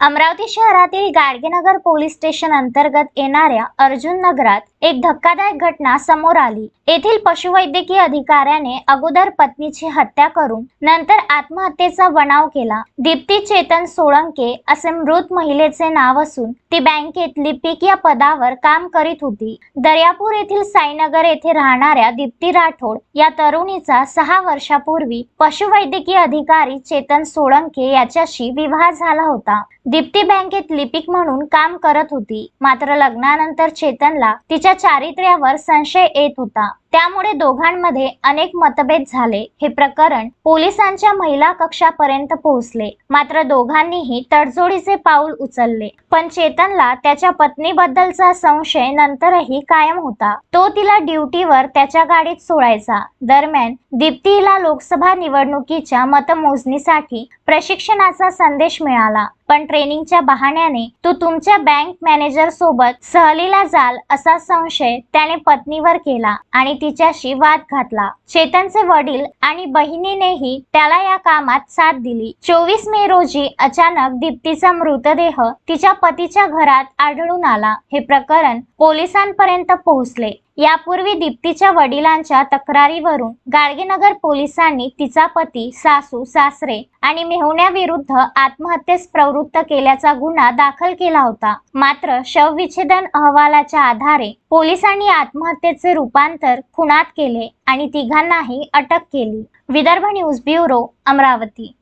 अमरावती शहरातील Gadgenagar police station अंतर्गत येणाऱ्या अर्जुन नगरात एक धक्कादायक घटना समोर आली. येथील पशुवैद्यकीय अधिकाऱ्याने अगोदर पत्नीची हत्या करून नंतर आत्महत्येचा बनाव केला. दीप्ती चेतन सोळंके असे मृत महिलेचे नाव असून ती बँकेत लिपिक या पदावर काम करीत होती. दर्यापूर येथील साईनगर येथे राहणाऱ्या दीप्ती राठोड या तरुणीचा सहा वर्षापूर्वी पशुवैद्यकीय अधिकारी चेतन सोळंके याच्याशी विवाह झाला होता. दीप्ती बँकेत लिपिक म्हणून काम करत होती. मात्र लग्नानंतर चेतनला तिच्या चारित्र्यावर संशय येत होता. त्यामुळे दोघांमध्ये अनेक मतभेद झाले. हे प्रकरण पोलिसांच्या महिला कक्षापर्यंत पोहोचले. मात्र दोघांनीही तडजोडीचे पाऊल उचलले. पण चेतनला त्याच्या पत्नीबद्दलचा संशय नंतरही कायम होता. तो तिला ड्युटीवर त्याच्या गाडीत सोडायचा. दरम्यान दीप्तीला लोकसभा निवडणुकीच्या मतमोजणीसाठी प्रशिक्षणाचा संदेश मिळाला. पण ट्रेनिंगच्या बहाण्याने तू तुमच्या बँक मॅनेजर सोबत सहलीला जाल असा संशय त्याने पत्नीवर केला आणि तिच्याशी वाद घातला. चेतनचे वडील आणि बहिणीनेही त्याला या कामात साथ दिली. चोवीस मे रोजी अचानक दीप्तीचा मृतदेह तिच्या पतीच्या घरात आढळून आला. हे प्रकरण पोलिसांपर्यंत पोहोचले. यापूर्वी दीप्तीच्या वडिलांच्या तक्रारीवरून गाडगेनगर पोलिसांनी तिचा पती सासू सासरे आणि मेहुण्याविरुद्ध आत्महत्येस प्रवृत्त केल्याचा गुन्हा दाखल केला होता. मात्र शवविच्छेदन अहवालाच्या आधारे पोलिसांनी आत्महत्येचे रूपांतर खुनात केले आणि तिघांनाही अटक केली. Vidarbha news bureau Amravati.